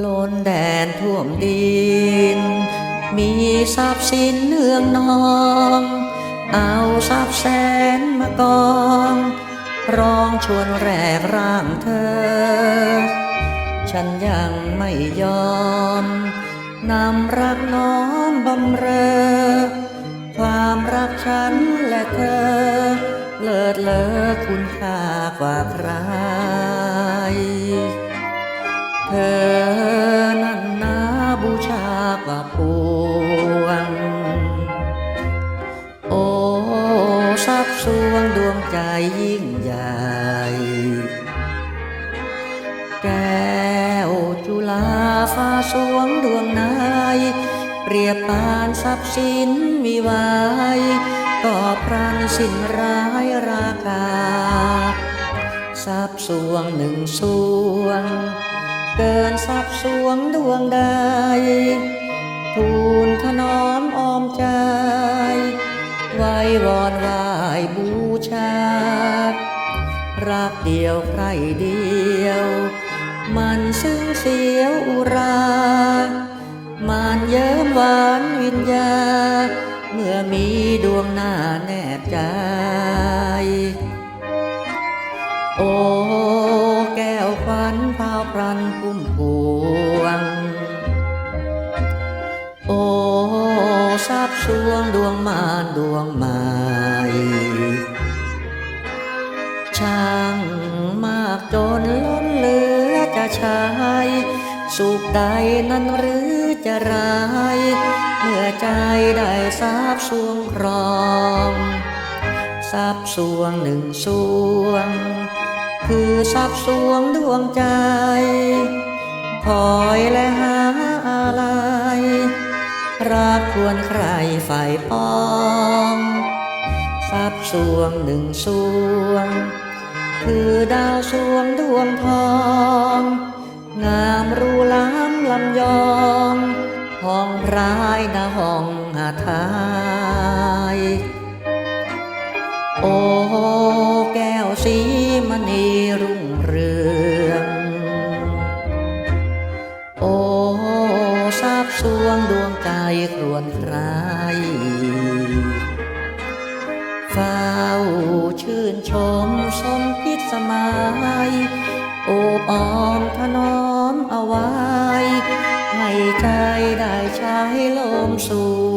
โลนแดนท่วมดิน มีทรัพย์สินเนืองนอง เอาทรัพย์แสนมากอง ร้องชวนแรกร่างเธอ ฉันยังไม่ยอม นำรักน้อมบำเรอ ความรักฉันและเธอ เลิศเลอคุณค่ากว่าใคร เธอนั้นนาบูชากว่าพวง โอ้ทรัพย์สวงดวงใจยิ่งใหญ่ แก้วจุฬาฟ้าสวงดวงนายเปรียบปานทรัพย์สินมีไว้ก็พรันสินร้ายราคา ทรัพย์สวงหนึ่งสวง เกินทรัพย์สวงดวงใด ทูลถนอมออมใจ ไว้วอนไหวายบูชา รักเดียวใครเดียว มันซึ้งเสียวอุรา มันเยิ้มหวานวิญญา เมื่อมีดวงหน้าแนบใจ โอ้าวพรันพุ่มพวง โอ้ทรัพย์สวงดวงมารดวงใหม่ช่างมากจนล้นเหลือจะใช้สุขใดนั้นหรือจะร้ายเมื่อใจได้ทราบสวงครองทรัพย์สวงหนึ่งสวง คือทรัพย์สวงดวงใจคอยและหาอะไรรักควรใครฝ่ายปองทรัพย์สวงหนึ่งสวง คือดาวสวงดวงทอง งามรูล้ำลำยอง ห้องพรายนาห้องหาทา ครวนใครเฝ้าชื่นชมสมพิษสมัยโอบอ้อมถนอมเอาไว้ ให้ใจได้ใช้ลมสู่